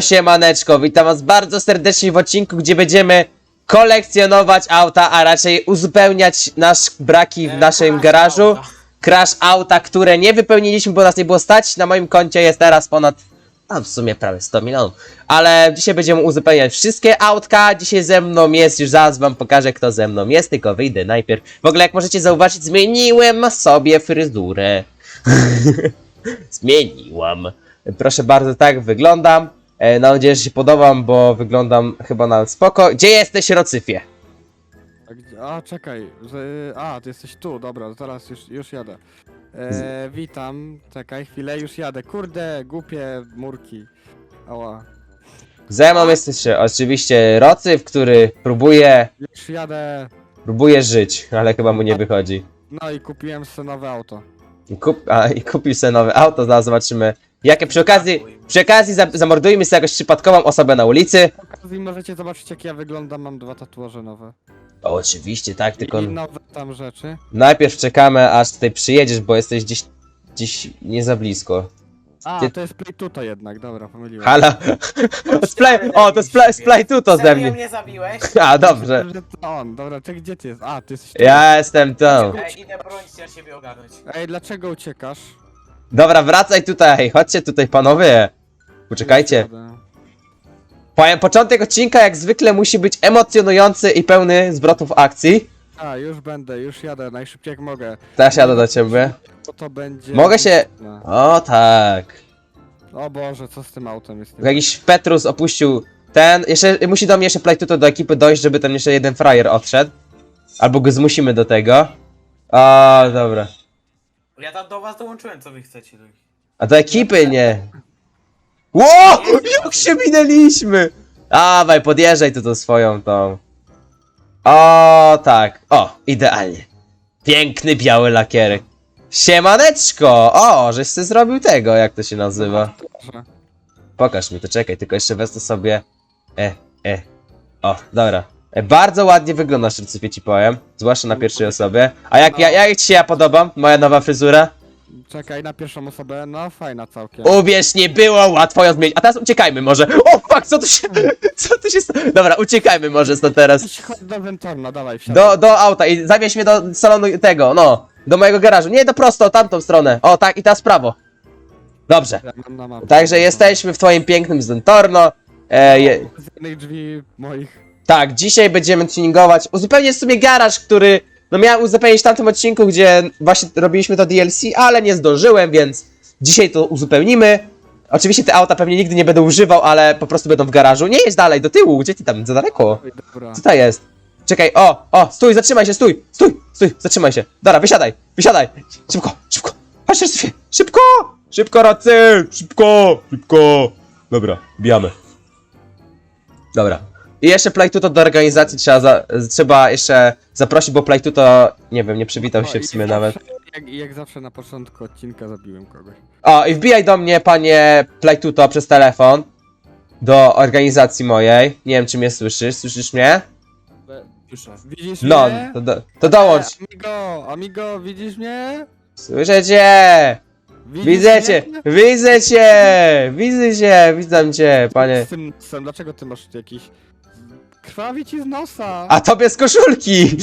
siemaneczko, witam was bardzo serdecznie w odcinku, gdzie będziemy kolekcjonować auta, a raczej uzupełniać nasz braki w naszym crash garażu. Crash auta, które nie wypełniliśmy, bo nas nie było stać. Na moim koncie jest teraz ponad, a w sumie prawie 100 milionów. Ale dzisiaj będziemy uzupełniać wszystkie autka. Dzisiaj ze mną jest, już zaraz wam pokażę kto ze mną jest, tylko wyjdę najpierw. W ogóle jak możecie zauważyć, zmieniłem sobie fryzurę. Zmieniłam. Proszę bardzo, tak wyglądam. E, Mam nadzieję, że się podobam, bo wyglądam chyba na spoko. Gdzie jesteś, Rocyfie? A, czekaj, że, a ty jesteś tu, dobra, zaraz już, już jadę. E, witam, czekaj chwilę, już jadę. Kurde, głupie murki. Ała. Ze mną jest jeszcze oczywiście Rocyf, który próbuje, Już jadę. próbuje żyć, ale chyba mu nie wychodzi. No i kupiłem sobie nowe auto. I, kup, a, i kupił sobie nowe auto, zaraz zobaczymy. Jakie przy okazji, przy okazji za, zamordujmy sobie jakąś przypadkową osobę na ulicy. I możecie zobaczyć jak ja wyglądam, mam dwa tatuaże nowe. Oczywiście, tak, tylko I nowe tam rzeczy. najpierw czekamy, aż tutaj przyjedziesz, bo jesteś gdzieś, gdzieś nie za blisko. A, Ty- to jest Play tutaj jednak, dobra, pomyliłem. Halo? Splay, o, to splay, splay tu to ze Serio mnie. mnie zabiłeś? A, dobrze. Że to on, dobra, ty gdzie ty jest? A, ty jesteś tu. Ja jestem tam. Ej, idę bronić się siebie ogarnąć. Ej, dlaczego uciekasz? Dobra, wracaj tutaj, chodźcie tutaj panowie. Poczekajcie. Jadę. Powiem, początek odcinka jak zwykle musi być emocjonujący i pełny zwrotów akcji. A, już będę, już jadę, najszybciej jak mogę. Teraz jadę do ciebie. Bo to będzie... Mogę się- No. O tak. O Boże, co z tym autem jest? Jakiś Petrus opuścił ten. Jeszcze musi do mnie jeszcze Playtuto do ekipy dojść, żeby tam jeszcze jeden frajer odszedł. Albo go zmusimy do tego. O, dobra. Ja tam do was dołączyłem, co wy chcecie. A do ekipy nie. Ło! Jak się minęliśmy! Dawaj, podjeżdżaj tu tą swoją tą. O, tak. O, idealnie. Piękny biały lakierek. Siemaneczko! O, żeś ty zrobił tego, jak to się nazywa. Pokaż mi to, czekaj, tylko jeszcze wezmę sobie. E, e. O, dobra. E, bardzo ładnie wyglądasz, Rycypie ci powiem. Zwłaszcza na pierwszej osobie. A jak, ja, jak ci się ja podobam? Moja nowa fryzura? Czekaj, na pierwszą osobę, no fajna całkiem. Uwierz, nie było łatwo ją zmienić. A teraz uciekajmy może. O, fuck, co tu się... Co tu się... sta- Dobra, uciekajmy może stąd teraz. Idź, Chodź do Ventorna, dawaj, wsiadaj. Do, do auta i zawieź mnie do salonu tego, no. Do mojego garażu. Nie, do prosto, tamtą stronę. O, tak, i teraz w prawo. Dobrze. Ja mam na mapie. Także jesteśmy w twoim pięknym Zentorno. E, je, Z jednej drzwi moich. Tak, dzisiaj będziemy tuningować. Uzupełnię sobie garaż, który no miałem uzupełnić w tamtym odcinku, gdzie właśnie robiliśmy to DLC, ale nie zdążyłem, więc dzisiaj to uzupełnimy. Oczywiście te auta pewnie nigdy nie będę używał, ale po prostu będą w garażu. Nie jedź dalej, do tyłu, gdzie ty tam, za daleko? Dobra. Co to jest? Czekaj, o, o, stój, zatrzymaj się, stój, stój, stój, zatrzymaj się. Dobra, wysiadaj, wysiadaj. Szybko, szybko. Chodź, Szybko, szybko, szybko, racy, szybko, szybko. Dobra, bijamy. Dobra. I jeszcze Playtuto do organizacji trzeba, za, trzeba jeszcze zaprosić, bo Playtuto, nie wiem, nie przywitał się w sumie zawsze- nawet. Jak, jak zawsze na początku odcinka zabiłem kogoś. O, i wbijaj do mnie, panie Playtuto, przez telefon. Do organizacji mojej. Nie wiem, czy mnie słyszysz, słyszysz mnie? Słyszę. Widzisz No, mnie? to, do, to dołącz. E, amigo, amigo, widzisz mnie? Słyszę cię! Widzisz Widzę cię! mnie? Widzę cię! Widzę cię! Widzę cię, panie. Z tym nosem, dlaczego ty masz jakiś... Krwawi ci z nosa! A tobie z koszulki!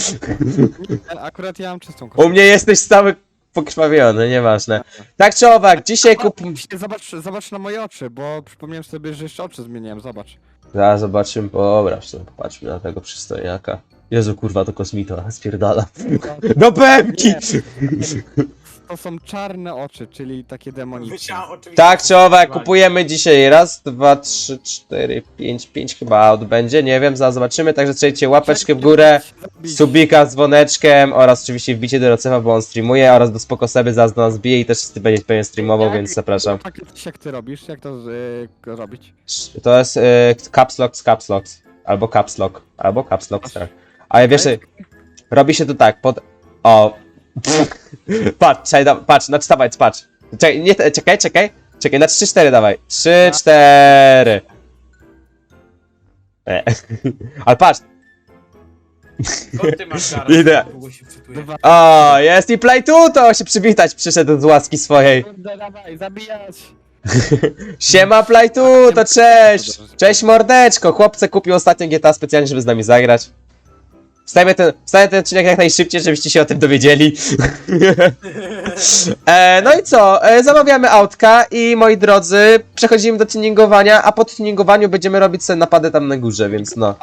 E, Akurat ja mam czystą U mnie jesteś stały pokrwawiony, nieważne. Tak czy owak, dzisiaj kup... Zobacz, zobacz na moje oczy, bo przypomniałem sobie, że jeszcze oczy zmieniłem, zobacz. Zaraz zobaczymy, dobra, w sumie popatrzmy na tego przystojniaka. Jezu, kurwa, to kosmita, spierdala. Do pemki! To są czarne oczy, czyli takie demoniczne. Oczywiście. Tak czy owak, kupujemy dzisiaj raz, dwa, trzy, cztery, pięć, pięć chyba aut będzie, nie wiem, zaraz zobaczymy, także trzymajcie łapeczkę w górę. subika z dzwoneczkiem oraz oczywiście wbicie do Rocefa, bo on streamuje oraz do Spoko Seby zaraz do nas bije i też ty będzie pewnie streamował, więc zapraszam. Tak jak ty robisz, jak to y, robić? To jest y, Caps Lock z Caps Locks, albo Caps Lock, albo Caps Lock, tak. Ale wiesz, robi się to tak, pod... O... patrz, czekaj, da- patrz, no wstawaj, patrz. Czekaj, nie, czekaj, czekaj, czekaj, na 3-4 dawaj. 3-4. E. Ale patrz, Skąd ty masz garaż? Idę. Się wczytuje. Dwa. O, jest i play tu, to się przywitać przyszedł z łaski swojej. Kurde, dawaj, zabijać! Siema play tu, to cześć! Cześć mordeczko, chłopce kupił ostatnio GTA specjalnie, żeby z nami zagrać. Wstawię ten, wstawię ten odcinek jak najszybciej, żebyście się o tym dowiedzieli. e, no i co? E, zamawiamy autka i moi drodzy, przechodzimy do tuningowania, a po tuningowaniu będziemy robić sobie napady tam na górze, więc no.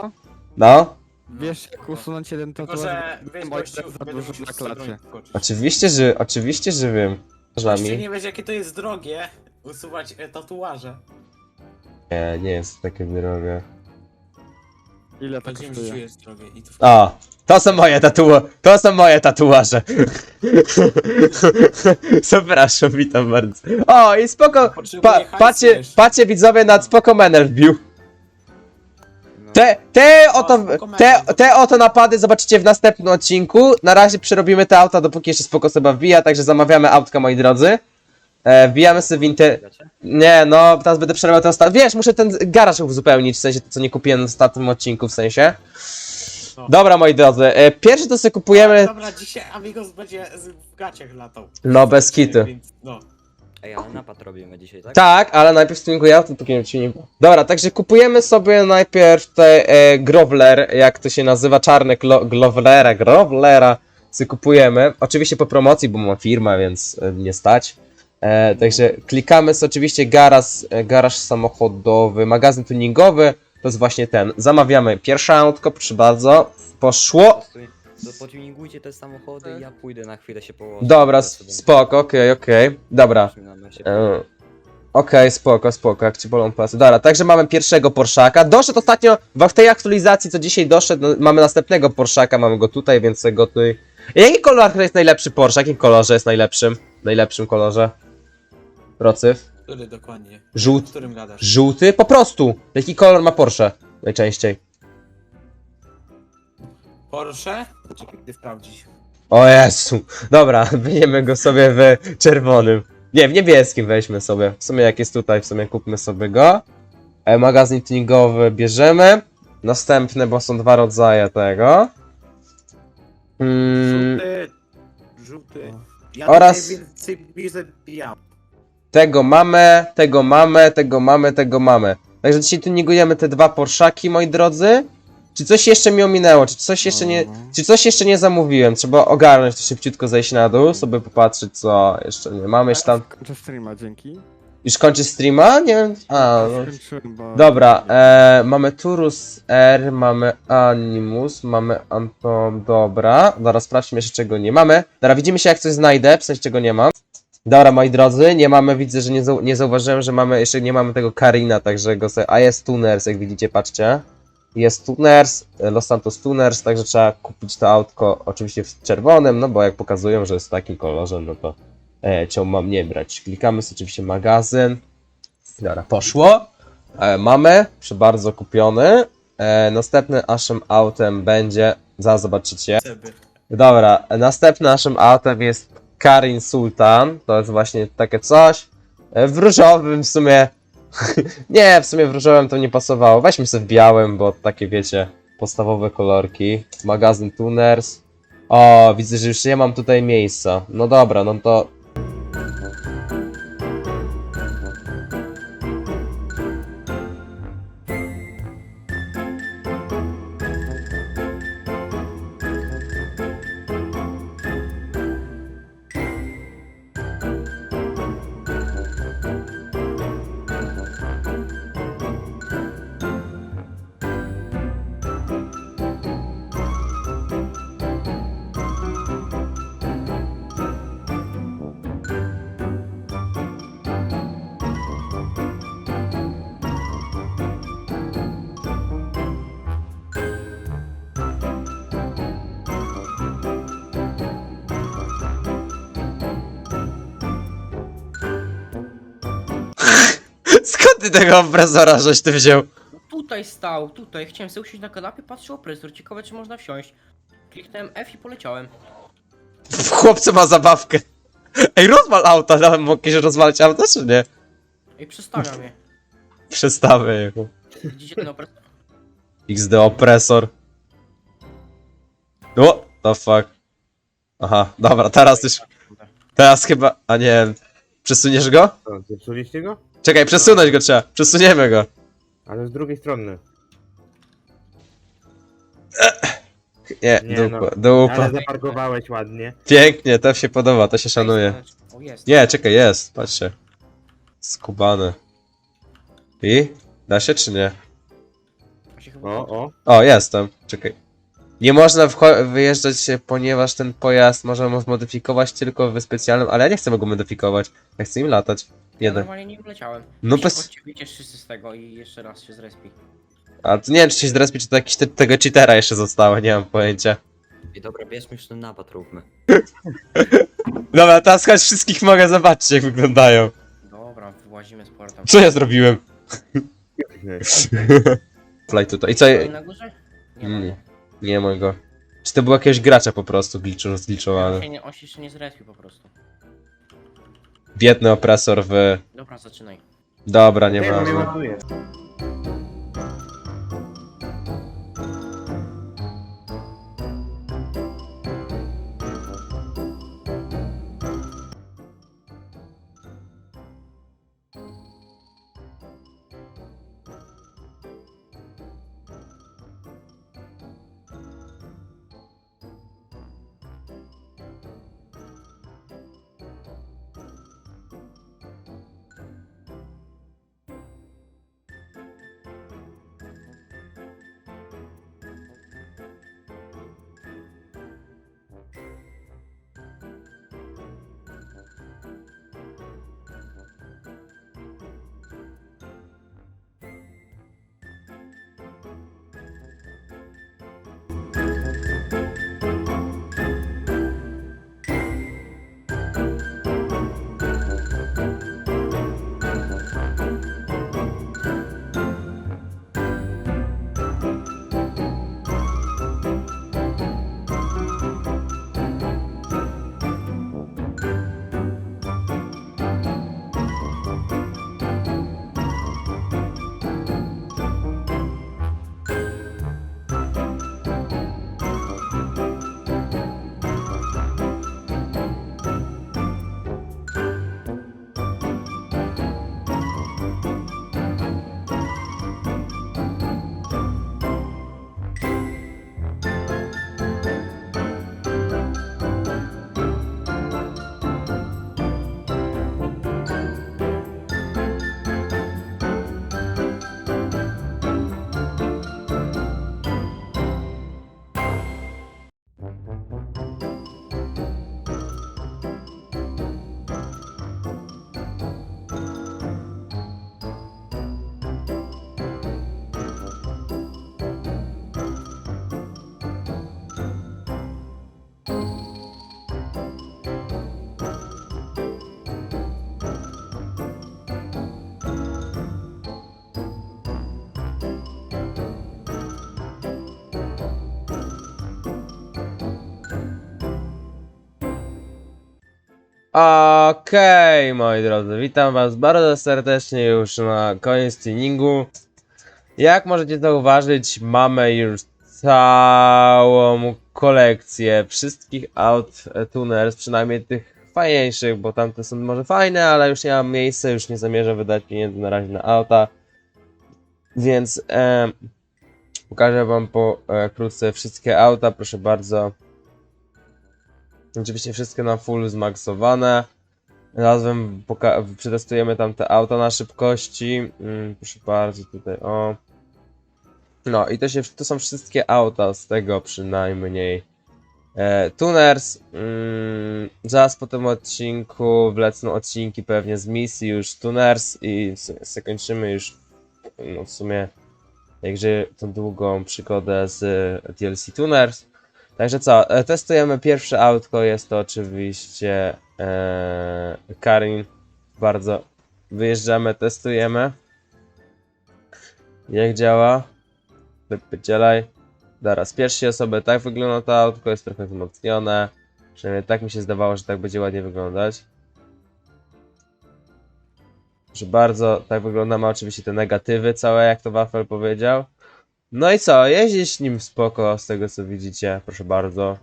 No. Wiesz, jak usunąć jeden Tylko, tatuaż? że wiesz, Moje gościu, za będę dużo musiał na z klacie. Oczywiście, że, oczywiście, że wiem. Nami. nie wiesz jakie to jest drogie usuwać e, tatuaże. Nie, nie jest takie drogie. Ile to Będzie mi kosztuje? drogie i to O, to są moje tatuaże. To są moje tatuaże. Zapraszam, witam bardzo. O, i spoko. Potrzebuję Pa, hajsu patrzcie, widzowie, nad spoko menel wbił. No. Te, te O, oto, spoko te, menel. te oto napady zobaczycie w następnym odcinku. Na razie przerobimy te auta, dopóki jeszcze spoko sobie wbija, także zamawiamy autka, moi drodzy. E, wbijamy sobie w inter... Nie, no, teraz będę przerabiał ten ostatni. Wiesz, muszę ten garaż uzupełnić, w sensie to, co nie kupiłem w ostatnim odcinku, w sensie. No. Dobra, moi drodzy, e, pierwszy to sobie kupujemy... Dobra, dzisiaj Amigos będzie z- w gaciach latał. No, bez kitu. Więc, no. Ej, ale napad robimy dzisiaj, tak? Tak, ale najpierw tuninguję auto, póki nie tuningu. Dobra, także kupujemy sobie najpierw te e, Grovler, jak to się nazywa, czarne glo, Glovlera, Grovlera sobie kupujemy. Oczywiście po promocji, bo mam firmę, więc e, nie stać. E, także klikamy sobie oczywiście garaż, e, garaż samochodowy, magazyn tuningowy, to jest właśnie ten. Zamawiamy pierwsze autko, proszę bardzo. Poszło. To potuningujcie te samochody i ja pójdę na chwilę się położyć. Dobra, spoko, okej, okej. Dobra. E, Okej, spoko, spoko, jak ci bolą pasy. Dobra, także mamy pierwszego Porszaka. Doszedł ostatnio, w tej aktualizacji, co dzisiaj doszedł, no, mamy następnego Porszaka, mamy go tutaj, więc go tutaj... Jaki kolor jest najlepszy Porsche? Jakim kolorze jest najlepszym? Najlepszym kolorze? Rocyf? Który dokładnie? O Żółty? którym gadasz? Żółty? Po prostu! Jaki kolor ma Porsche? Najczęściej. Porsche? Czekaj, gdy sprawdzić. O Jezu! Dobra, wyjemy go sobie w czerwonym. Nie, w niebieskim weźmy sobie. W sumie jak jest tutaj, w sumie kupmy sobie go. E, magazyn tuningowy bierzemy. Następne, bo są dwa rodzaje tego. Mm, Żółty. Żółty. Ja Oraz- tutaj więcej widzę biał. Tego mamy, tego mamy, tego mamy, tego mamy. Także dzisiaj tuningujemy te dwa Porszaki, moi drodzy. Czy coś jeszcze mi ominęło? Czy coś jeszcze nie, czy coś jeszcze nie zamówiłem? Trzeba ogarnąć to szybciutko, zejść na dół, sobie popatrzeć co jeszcze nie mamy. Jeszcze tam... Kończę streama, dzięki. Już kończy streama? Nie wiem. A, no. Dobra, e, mamy Turus R, mamy Animus, mamy Anton. Dobra, dobra, sprawdźmy jeszcze czego nie mamy. Dobra, widzimy się jak coś znajdę, w sensie czego nie mam. Dobra, moi drodzy, nie mamy, widzę, że nie, zau nie zauważyłem, że mamy, jeszcze nie mamy tego Karina, także go sobie, a jest Tuners, jak widzicie, patrzcie. Jest Tuners, e, Los Santos Tuners, także trzeba kupić to autko oczywiście w czerwonym, no bo jak pokazują, że jest w takim kolorze, no to e, mam nie brać. Klikamy sobie oczywiście magazyn. Dobra, poszło. E, mamy, proszę bardzo, kupiony. E, następnym naszym autem będzie, zaraz zobaczycie. Dobra, e, następnym naszym autem jest Karin Sultan. To jest właśnie takie coś. E, w różowym w sumie. nie, w sumie w różowym to nie pasowało. Weźmy sobie w białym, bo takie wiecie, podstawowe kolorki. Magazyn Tuners. O, widzę, że już nie mam tutaj miejsca. No dobra, no to ty tego opresora żeś ty wziął? Tutaj stał, tutaj. Chciałem sobie usiąść na kanapie, patrzył opresor. Ciekawe, czy można wsiąść. Kliknąłem F i poleciałem. Chłopcy ma zabawkę. Ej, rozwal auta, no, mogłeś rozwalić auto, czy nie? Ej, przestawiam je. Przestawię jego. Widzicie ten opresor? XD opresor. O, the fuck. Aha, dobra, teraz już, teraz chyba, a nie, przesuniesz go? Co, zepsuliście go? Czekaj, przesunąć go trzeba, przesuniemy go. Ale z drugiej strony. Nie, Nie dupa, no. dupa. Ale zaparkowałeś ładnie. Pięknie, to się podoba, to się szanuje. O, jest. Nie, czekaj, jest, patrzcie. Skubany. I? Da się czy nie? Się chyba O, o. O, jestem, czekaj. Nie można wcho- wyjeżdżać, ponieważ ten pojazd możemy zmodyfikować tylko w specjalnym, ale ja nie chcę go modyfikować. Ja chcę im latać. Ja Jeden. normalnie nie wleciałem. No bez... Wyjdziesz wszyscy z tego i jeszcze raz się zrespi. A to nie wiem, czy się zrespi, czy to jakiś typ tego cheatera jeszcze zostało, nie mam pojęcia. I dobra, bierzmy już ten napad, róbmy. Dobra, teraz choć wszystkich mogę zobaczyć, jak wyglądają. Dobra, wyłazimy z portem. Co ja zrobiłem? Fly tutaj. I co? Stoi na górze? Nie ma. Nie. go. Nie ma go. Czy to był jakiegoś gracza po prostu glitchu, On zgliczowany? się, nie, on się jeszcze nie zrespił po prostu. Biedny opresor w... Dobra, zaczynaj. Dobra, Nie, bo Okej, moi drodzy, witam was bardzo serdecznie już na koniec tuningu. Jak możecie zauważyć, mamy już całą kolekcję wszystkich out e, tuners, przynajmniej tych fajniejszych, bo tamte są może fajne, ale już nie mam miejsca, już nie zamierzam wydać pieniędzy na razie na auta. Więc e, pokażę wam pokrótce wszystkie auta, proszę bardzo. Oczywiście wszystkie na full zmaksowane. Razem przetestujemy tam te auta na szybkości. Mm, proszę bardzo, tutaj o. No i to, się, to są wszystkie auta z tego przynajmniej. E, tuners. Mm, zaraz po tym odcinku wlecą odcinki pewnie z misji już Tuners i zakończymy już no w sumie jakże tą długą przygodę z DLC Tuners. Także co, e, testujemy pierwsze autko, jest to oczywiście e, Karin. Bardzo wyjeżdżamy, testujemy. Jak działa? Wypycielaj. Dobra, z pierwszej osoby tak wygląda to autko, jest trochę wzmocnione. Przynajmniej tak mi się zdawało, że tak będzie ładnie wyglądać. Proszę bardzo, tak wygląda, ma oczywiście te negatywy całe, jak to Wafel powiedział. No i co, jeździć nim spoko, z tego co widzicie, proszę bardzo.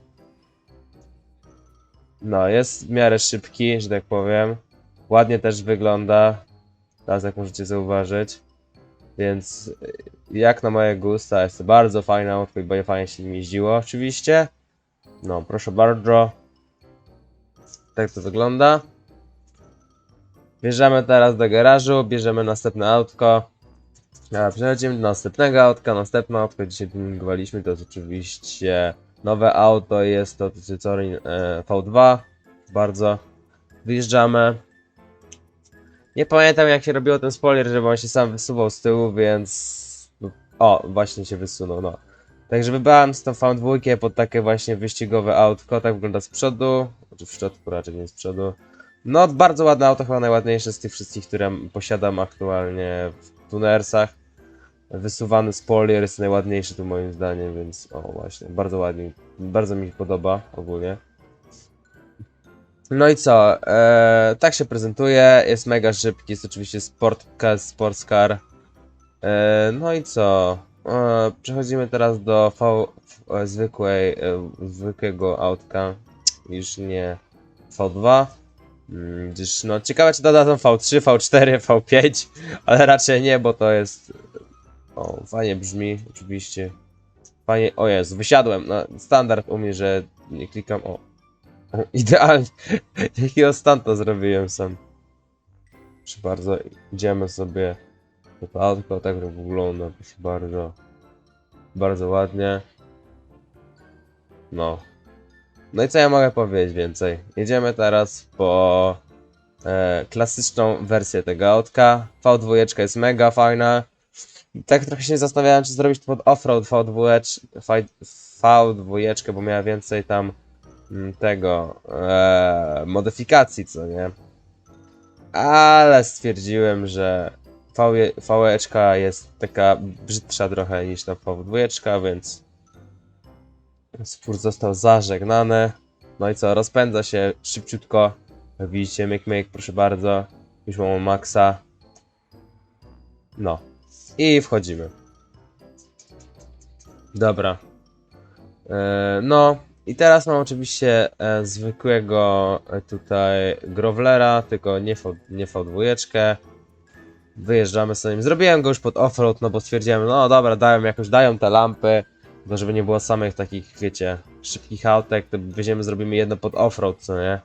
No, jest w miarę szybki, że tak powiem. Ładnie też wygląda, teraz jak możecie zauważyć. Więc y, jak na moje gusta, jest to bardzo fajne autko i bardzo fajnie się nim jeździło oczywiście. No, proszę bardzo. Tak to wygląda. Bierzemy teraz do garażu, bierzemy następne autko. A przechodzimy do następnego autka. Następne autko dzisiaj tuningowaliśmy. To jest oczywiście nowe auto. Jest to Citroen e, V2. Bardzo. Wyjeżdżamy. Nie pamiętam jak się robiło ten spoiler, żeby on się sam wysuwał z tyłu, więc... O, właśnie się wysunął, no. Także wybrałem z tą V2 pod takie właśnie wyścigowe autko. Tak wygląda z przodu. Znaczy w środku raczej nie z przodu. No, bardzo ładne auto, chyba najładniejsze z tych wszystkich, które posiadam aktualnie w Tunersach. Wysuwany spoiler jest najładniejszy tu moim zdaniem, więc o właśnie, bardzo ładnie, bardzo mi się podoba ogólnie. No i co, eee, tak się prezentuje, jest mega szybki, jest oczywiście sportka, sportscar. Eee, no i co, eee, przechodzimy teraz do v, v, zwykłej, e, zwykłego autka, już nie V2. Mm, Gdyż no ciekawe czy dodadzą V3, V4, V5, ale raczej nie, bo to jest o, fajnie brzmi, oczywiście. Fajnie, o Jezu, wysiadłem. No, standard u mnie, że nie klikam, o. o idealnie. Jakiego stanta zrobiłem sam. Proszę bardzo, idziemy sobie do to autko, tak wygląda, bardzo. Bardzo ładnie. No. No i co ja mogę powiedzieć więcej? Jedziemy teraz po e, klasyczną wersję tego autka. V2 jest mega fajna. Tak trochę się zastanawiałem, czy zrobić to pod offroad V2, faj- V2, bo miała więcej tam mm, tego e, modyfikacji, co nie? Ale stwierdziłem, że V- V jest taka brzydsza trochę niż ta V2, więc spór został zażegnany. No i co, rozpędza się szybciutko. Jak widzicie, myk myk, proszę bardzo. Już mam maksa. No. I wchodzimy. Dobra. E, no. I teraz mam oczywiście e, zwykłego e, tutaj Grovlera, tylko nie V2. Wyjeżdżamy sobie. nim. Zrobiłem go już pod offroad, no bo stwierdziłem, no dobra, dają jakoś, dają te lampy. No żeby nie było samych takich, wiecie, szybkich autek, to weźmiemy, zrobimy jedno pod offroad, co nie?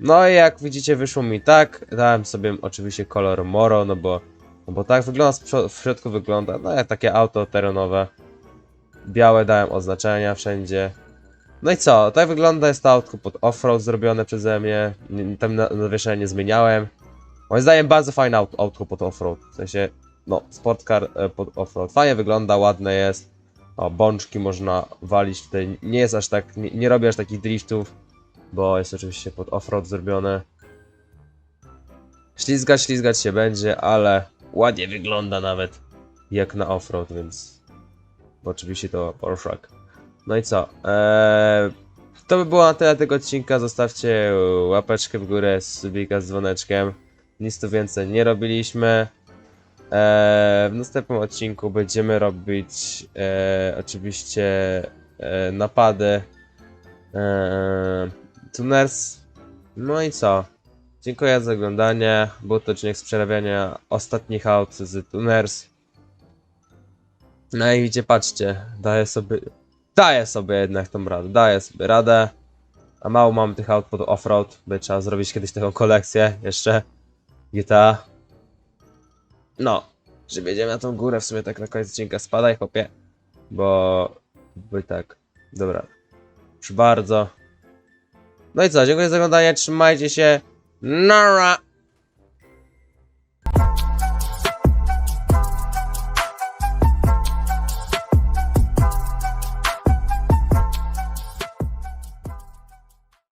No i jak widzicie wyszło mi tak, dałem sobie oczywiście kolor Moro, no bo, no bo tak wygląda, w środku wygląda, no jak takie auto terenowe. Białe dałem oznaczenia wszędzie. No i co, tak wygląda jest to autko pod offroad zrobione przeze mnie, Nie- tam na, nawieszenia nie zmieniałem. Moim zdaniem bardzo fajne aut, autko pod offroad, w sensie, no, sportcar e, pod offroad. Fajnie wygląda, ładne jest. O, bączki można walić tutaj. Nie jest aż tak, nie, nie robię aż takich driftów, bo jest oczywiście pod offroad zrobione. Ślizgać, ślizgać się będzie, ale ładnie wygląda nawet jak na offroad, więc oczywiście to Porsche. No i co? Eee, to by było na tyle tego odcinka. Zostawcie łapeczkę w górę, subika z dzwoneczkiem. Nic tu więcej nie robiliśmy. Eee, w następnym odcinku będziemy robić e, oczywiście e, napady e, tuners. No i co? Dziękuję za oglądanie. Był to odcinek z przerabiania ostatnich aut z tuners. No i widzicie, patrzcie, daję sobie, daję sobie jednak tą radę, daję sobie radę. A mało mam tych aut pod offroad, by trzeba zrobić kiedyś taką kolekcję jeszcze. GTA. No, że wjedziemy na tą górę w sumie tak na koniec odcinka. Spadaj, chłopie. Bo... Bo i tak. Dobra. Proszę bardzo. No i co, dziękuję za oglądanie, trzymajcie się. Nara.